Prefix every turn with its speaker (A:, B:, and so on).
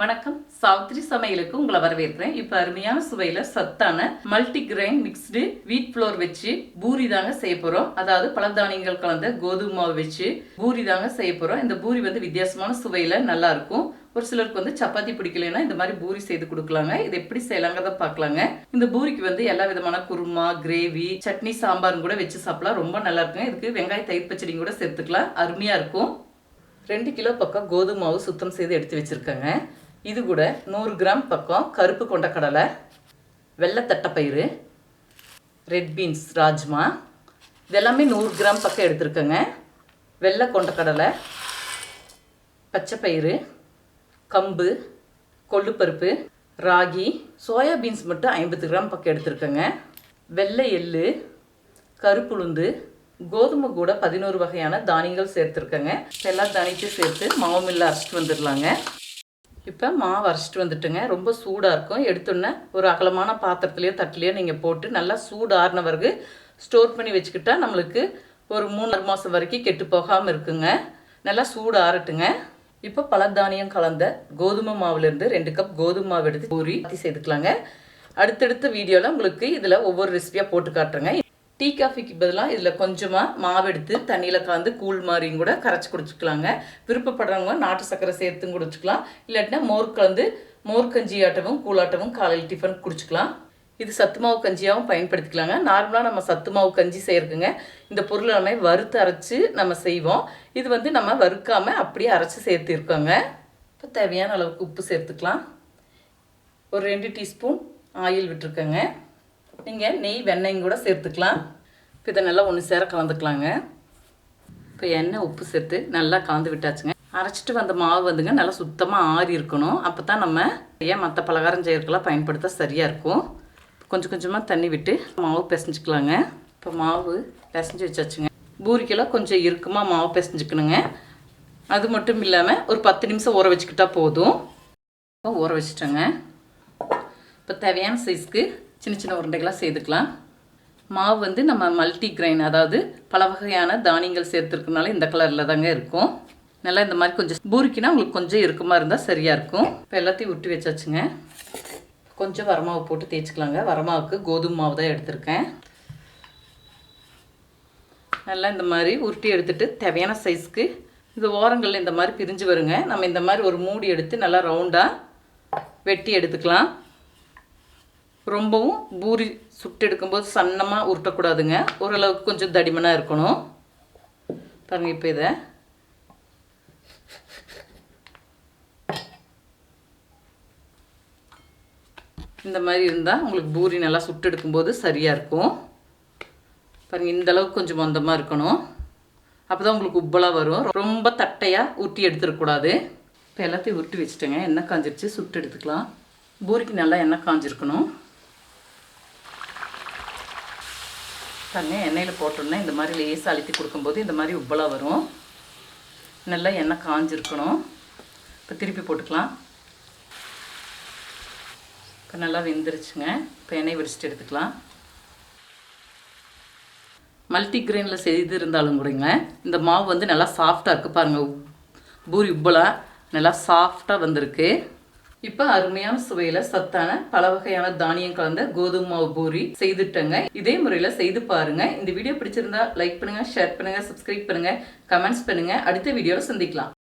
A: வணக்கம். சாவித்ரி சமையலுக்கு உங்களை வரவேற்கிறேன். இப்போ அருமையான சுவையில் சத்தான multi grain mixed wheat flour வச்சு பூரி தாங்க செய்ய போகிறோம் அதாவது பழதானியங்கள் கலந்த கோதுமை மாவு வச்சு பூரி தாங்க செய்ய போகிறோம் இந்த பூரி வந்து வித்தியாசமான சுவையில் நல்லா இருக்கும். ஒரு சிலருக்கு வந்து சப்பாத்தி பிடிக்கலைன்னா இந்த மாதிரி பூரி செய்து கொடுக்கலாங்க. இது எப்படி செய்யலாங்கிறத பார்க்கலாங்க. இந்த பூரிக்கு வந்து எல்லா விதமான குருமா கிரேவி சட்னி சாம்பாரும் கூட வச்சு சாப்பிடலாம். ரொம்ப நல்லா இருக்குங்க. இதுக்கு வெங்காய தயிர் பச்சடியும் கூட சேர்த்துக்கலாம். அருமையாக இருக்கும். ரெண்டு கிலோ பக்கம் கோதுமை மாவு சுத்தம் செய்து எடுத்து வச்சுருக்கேங்க. இது கூட நூறு கிராம் பக்கம் கருப்பு கொண்ட கடலை வெள்ளை தட்டைப்பயிறு ரெட் பீன்ஸ் ராஜ்மா. இதெல்லாமே நூறு கிராம் பக்கம் எடுத்துருக்கேங்க. வெள்ளை கொண்ட கடலை பச்சைப்பயிறு கம்பு கொள்ளுப்பருப்பு ராகி சோயா பீன்ஸ் மட்டும் ஐம்பது கிராம் பக்கம் எடுத்துருக்கேங்க. வெள்ளை எள்ளு கருப்புளுந்து கோதுமை கூட பதினோரு வகையான தானியங்கள் சேர்த்துருக்கேங்க. எல்லா தானியத்தையும் சேர்த்து மாவுமில்ல அரைச்சிட்டு வந்துடலாங்க. இப்போ மாவு அரைச்சிட்டு வந்துட்டுங்க. ரொம்ப சூடாக இருக்கும். எடுத்தோன்னே ஒரு அகலமான பாத்திரத்துலையோ தட்டுலையோ நீங்கள் போட்டு நல்லா சூடு ஆறின பிறகு ஸ்டோர் பண்ணி வச்சுக்கிட்டா நம்மளுக்கு ஒரு மூணு மாதம் வரைக்கும் கெட்டு போகாமல் இருக்குங்க. நல்லா சூடு ஆறட்டுங்க. இப்போ பழத்தானியம் கலந்த கோதுமை மாவுலேருந்து ரெண்டு கப் கோதுமை மாவு எடுத்து பூரி செய்துக்கலாங்க. சேர்த்துக்கலாங்க அடுத்தடுத்த வீடியோவில் உங்களுக்கு இதில் ஒவ்வொரு ரெசிபியாக போட்டு காட்டுறேங்க. டீ காஃபிக்கு பதிலாக இதில் கொஞ்சமாக மாவு எடுத்து தண்ணியில் கலந்து கூழ் மாதிரியும் கூட கரைச்சி குடிச்சுக்கலாங்க. விருப்பப்படுறவங்க நாட்டு சர்க்கரை சேர்த்தும் குடிச்சுக்கலாம். இல்லாட்டினா மோர் கலந்து மோர் கஞ்சி ஆட்டவும் கூழாட்டவும் காலையில் டிஃபன் குடிச்சுக்கலாம். இது சத்து மாவு கஞ்சியாகவும் பயன்படுத்திக்கலாங்க. நார்மலாக நம்ம சத்து மாவு கஞ்சி செய்யறதுங்க இந்த பொருளை நம்ம வறுத்து அரைச்சி நம்ம செய்வோம். இது வந்து நம்ம வறுக்காமல் அப்படியே அரைச்சி சேர்த்துருக்கோங்க. இப்போ தேவையான அளவுக்கு உப்பு சேர்த்துக்கலாம். ஒரு ரெண்டு டீஸ்பூன் ஆயில் விட்டுருக்கேங்க. நீங்கள் நெய் வெண்ணெயும் கூட சேர்த்துக்கலாம். இப்போ இதை நல்லா ஒன்று சேர கலந்துக்கலாங்க. இப்போ எண்ணெய் உப்பு சேர்த்து நல்லா கலந்து விட்டாச்சுங்க. அரைச்சிட்டு வந்த மாவு வந்துங்க நல்லா சுத்தமாக ஆறி இருக்கணும். அப்போ தான் நம்ம ஏன் மற்ற பலகாரம் செய்யறதுக்கெல்லாம் பயன்படுத்த சரியாக இருக்கும். கொஞ்சம் கொஞ்சமாக தண்ணி விட்டு மாவு பிசைஞ்சிக்கலாங்க. இப்போ மாவு பிசைஞ்சு வச்சாச்சுங்க. பூரிக்கெல்லாம் கொஞ்சம் இருக்குமா மாவு பிசைஞ்சுக்கணுங்க. அது மட்டும் இல்லாமல் ஒரு பத்து நிமிஷம் ஊற வச்சுக்கிட்டா போதும். இப்போ ஊற வச்சுட்டோங்க. இப்போ தேவையான சைஸ்க்கு சின்ன சின்ன உருண்டைகளாக சேர்த்துக்கலாம். மாவு வந்து நம்ம மல்டி கிரைன் அதாவது பல வகையான தானியங்கள் சேர்த்துருக்கனால இந்த கலரில் தாங்க இருக்கும். நல்லா இந்த மாதிரி கொஞ்சம் பூரிக்கினா உங்களுக்கு கொஞ்சம் இறுக்கமாக இருந்தால் சரியாக இருக்கும். இப்போ எல்லாத்தையும் விட்டு வச்சாச்சுங்க. கொஞ்சம் வரமாவு போட்டு தேய்ச்சிக்கலாங்க. வரமாவுக்கு கோதுமை மாவு தான் எடுத்திருக்கேன். நல்லா இந்த மாதிரி உருட்டி எடுத்துகிட்டு தேவையான சைஸ்க்கு இது ஓரங்களில் இந்த மாதிரி பிரிஞ்சு வருங்க. நம்ம இந்த மாதிரி ஒரு மூடி எடுத்து நல்லா ரவுண்டாக வெட்டி எடுத்துக்கலாம். ரொம்பவும் பூரி சுட்டு எடுக்கும்போது சன்னமாக உருட்டக்கூடாதுங்க. ஓரளவுக்கு கொஞ்சம் தடிமனாக இருக்கணும். பாருங்கள் இப்போ இதை. இந்த மாதிரி இருந்தால் உங்களுக்கு பூரி நல்லா சுட்டு எடுக்கும்போது சரியாக இருக்கும். பாருங்கள் இந்தளவுக்கு கொஞ்சம் மந்தமாக இருக்கணும். அப்போ தான் உங்களுக்கு உப்பலாக வரும். ரொம்ப தட்டையாக உருட்டி எடுத்துடக்கூடாது. இப்போ எல்லாத்தையும் உருட்டி வச்சுட்டேங்க. எண்ணெய் காஞ்சிருச்சு சுட்டு எடுத்துக்கலாம். பூரிக்கு நல்லா எண்ணெய் காஞ்சிருக்கணும். பாருங்க எண்ணெயில் போட்டோன்னே இந்த மாதிரி லேசாக அழுத்தி கொடுக்கும்போது இந்த மாதிரி உப்பலாக வரும். நல்லா எண்ணெய் காஞ்சிருக்கணும். இப்போ திருப்பி போட்டுக்கலாம். இப்போ நல்லா வெந்துருச்சுங்க. இப்போ எண்ணெய் விரிச்சிட்டு எடுத்துக்கலாம். மல்டி கிரெயினில் செய்து இருந்தாலும் கூடங்க இந்த மாவு வந்து நல்லா சாஃப்டாக இருக்குது பாருங்கள் பூரி உப்பலாக நல்லா சாஃப்டாக வந்திருக்கு. இப்போ அருமையான சுவையில் சத்தான பல வகையான தானியம் கலந்த கோதுமை மாவு பூரி செய்துட்டேங்க. இதே முறையில் செய்து பாருங்க. இந்த வீடியோ பிடிச்சிருந்தா லைக் பண்ணுங்க ஷேர் பண்ணுங்க சப்ஸ்கிரைப் பண்ணுங்க கமெண்ட்ஸ் பண்ணுங்க. அடுத்த வீடியோவில் சந்திக்கலாம்.